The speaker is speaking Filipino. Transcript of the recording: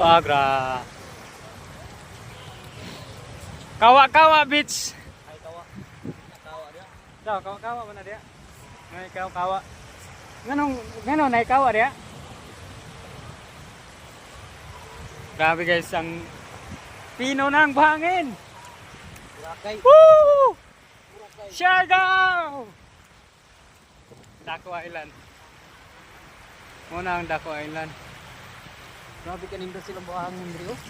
Ah, gra. Kawa-kawa beach. Ay kawa. Kawa dia. Daw, kawa-kawa mana dia? Ngay kawa-kawa. Nganong nganong nay kawa dia? Grabe guys, ang pino ng buhangin. Burakay. Woo! Siargao! Dako Island. Muna ang Dako Island. Grabe kaninda silang buhangin diri oh.